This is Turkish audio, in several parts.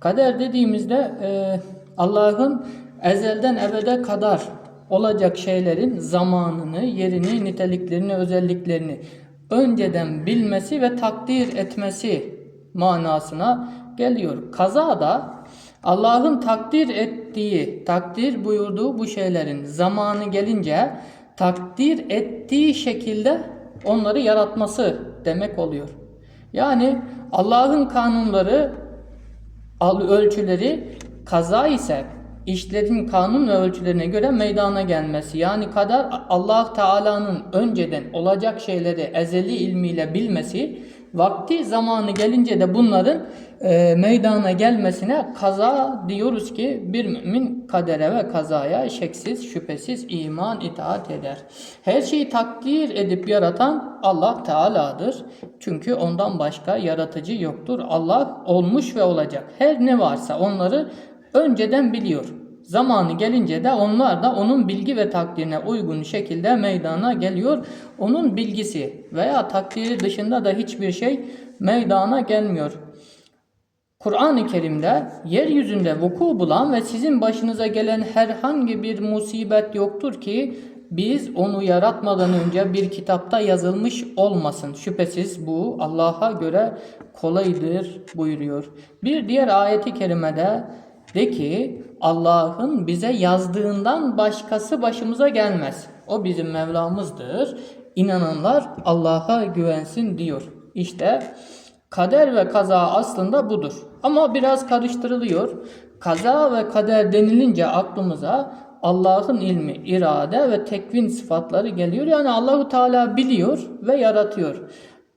Kader dediğimizde e, Allah'ın ezelden ebede kadar olacak şeylerin zamanını, yerini, niteliklerini, özelliklerini önceden bilmesi ve takdir etmesi manasına geliyor. Kaza da Allah'ın takdir ettiği, takdir buyurduğu bu şeylerin zamanı gelince takdir ettiği şekilde onları yaratması demek oluyor. Yani Allah'ın kanunları al ölçüleri kaza ise işlerin kanun ve ölçülerine göre meydana gelmesi. Yani kader Allah Teala'nın önceden olacak şeyleri ezeli ilmiyle bilmesi, vakti zamanı gelince de bunların e, meydana gelmesine kaza diyoruz ki bir mümin kadere ve kazaya şeksiz şüphesiz iman itaat eder. Her şeyi takdir edip yaratan Allah Teala'dır. Çünkü ondan başka yaratıcı yoktur. Allah olmuş ve olacak. Her ne varsa onları önceden biliyor. Zamanı gelince de onlar da onun bilgi ve takdirine uygun şekilde meydana geliyor. Onun bilgisi veya takdiri dışında da hiçbir şey meydana gelmiyor. Kur'an-ı Kerim'de yeryüzünde vuku bulan ve sizin başınıza gelen herhangi bir musibet yoktur ki biz onu yaratmadan önce bir kitapta yazılmış olmasın. Şüphesiz bu Allah'a göre kolaydır buyuruyor. Bir diğer ayeti kerimede de ki Allah'ın bize yazdığından başkası başımıza gelmez. O bizim Mevlamızdır. İnananlar Allah'a güvensin diyor. İşte kader ve kaza aslında budur. Ama biraz karıştırılıyor. Kaza ve kader denilince aklımıza Allah'ın ilmi, irade ve tekvin sıfatları geliyor. Yani Allahu Teala biliyor ve yaratıyor.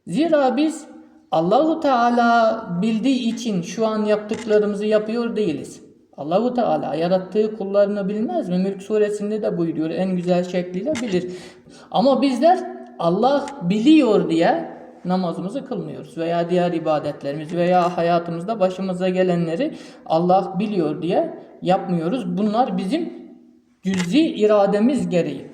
Zira biz Allahu Teala bildiği için şu an yaptıklarımızı yapıyor değiliz. Allahu Teala yarattığı kullarını bilmez mi? Mülk suresinde de buyuruyor. En güzel şekliyle bilir. Ama bizler Allah biliyor diye namazımızı kılmıyoruz veya diğer ibadetlerimiz veya hayatımızda başımıza gelenleri Allah biliyor diye yapmıyoruz. Bunlar bizim cüzi irademiz gereği.